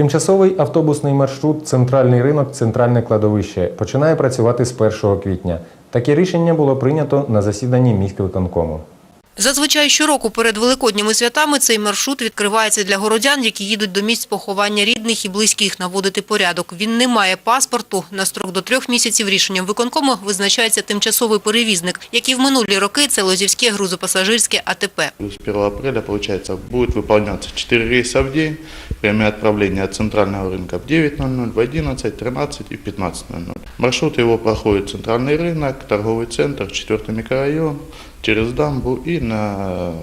Тимчасовий автобусний маршрут Центральний ринок, центральне кладовище починає працювати з 1 квітня. Таке рішення було прийнято на засіданні міськвиконкому. Зазвичай щороку перед великодніми святами цей маршрут відкривається для городян, які їдуть до місць поховання рідних і близьких наводити порядок. Він не має паспорту. На строк до трьох місяців рішенням виконкому визначається тимчасовий перевізник, як і в минулі роки це Лозівське грузопасажирське АТП. С 1 апреля, получается, будет выполняться 4 рейса в день. Время отправления от центрального рынка в 9.00, в 11, 13 и в 15.00. Маршрут его проходит центральный рынок, торговый центр, 4 микрорайон, через дамбу и на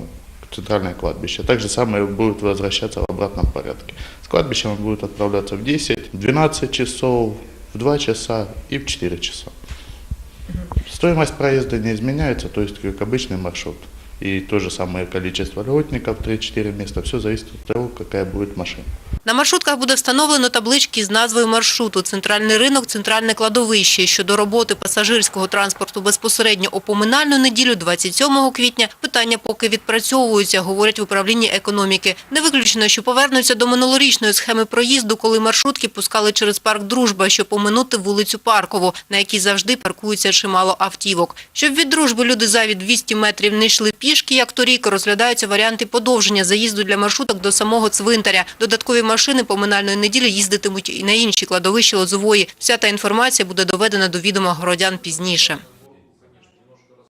центральное кладбище. Так же самое будет возвращаться в обратном порядке. С кладбища он будет отправляться в 10, в 12 часов, в 2 часа и в 4 часа. Стоимость проезда не изменяется, то есть как обычный маршрут. И то же самое количество льготников, 3-4 места, все зависит от того, какая будет машина. На маршрутках буде встановлено таблички з назвою маршруту «Центральний ринок, центральне кладовище». Щодо роботи пасажирського транспорту безпосередньо у поминальну неділю 27 квітня питання поки відпрацьовуються, говорять в управлінні економіки. Не виключено, що повернуться до минулорічної схеми проїзду, коли маршрутки пускали через парк «Дружба», щоб поминути вулицю Паркову, на якій завжди паркується чимало автівок. Щоб від «Дружби» люди зайві 200 метрів не йшли пішки, як торік, розглядаються варіанти подовження заїзду для маршруток до самого цвинтаря. Додаткові машини поминальної неділі їздитимуть і на інші кладовища Лозової. Вся та інформація буде доведена до відома городян пізніше.